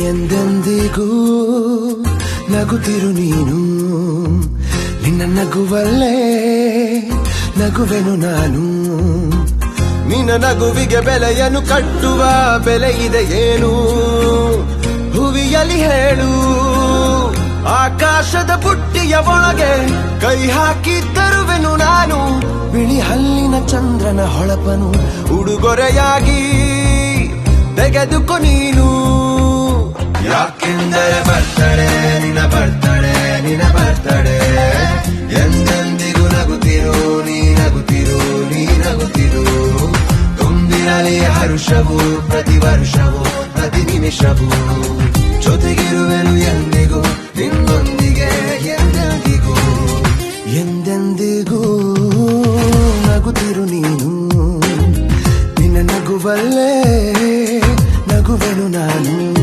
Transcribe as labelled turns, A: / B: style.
A: ಎಂದೆಂದಿಗೂ ನಗುತ್ತಿರು ನೀನು. ನಿನ್ನ ನಗುವಲ್ಲೇ ನಗುವೆನು ನಾನು. ನಿನ್ನ ನಗುವಿಗೆ ಬೆಲೆಯನ್ನು ಕಟ್ಟುವ ಬೆಲೆ ಇದೆ ಏನು? ಹುವಿಯಲ್ಲಿ ಹೇಳು. ಆಕಾಶದ ಬುಟ್ಟಿಯ ಒಳಗೆ ಕೈ ಹಾಕಿ ತರುವೆನು ನಾನು. ಬಿಳಿ ಹಲ್ಲಿನ ಚಂದ್ರನ ಹೊಳಪನು ಉಡುಗೊರೆಯಾಗಿ ತೆಗೆದುಕೊ ನೀನು. ಯಾಕೆಂದರೆ ಬರ್ತಡೆ, ನಿನ್ನ ಬರ್ತಡೆ ನಿನ್ನ ಬರ್ತಡೆ. ಎಂದೆಂದಿಗೂ ನಗುತ್ತಿರು, ನೀ ನಗುತ್ತಿರು ನೀ ನಗುತ್ತಿರು. ತುಂಬಿರಲಿ ಹರುಷವು, ಪ್ರತಿ ವರ್ಷವೂ, ಪ್ರತಿ ನಿಮಿಷವೂ. ಜೊತೆಗಿರುವೆನು ಎಂದಿಗೂ, ನಿನ್ನೊಂದಿಗೆ ಎಂದೆಂದಿಗೂ. ಎಂದೆಂದಿಗೂ ನಗುತ್ತಿರು ನೀನು. ನಿನ್ನ ನಗುವಲ್ಲೇ ನಗುವೆನು ನಾನು.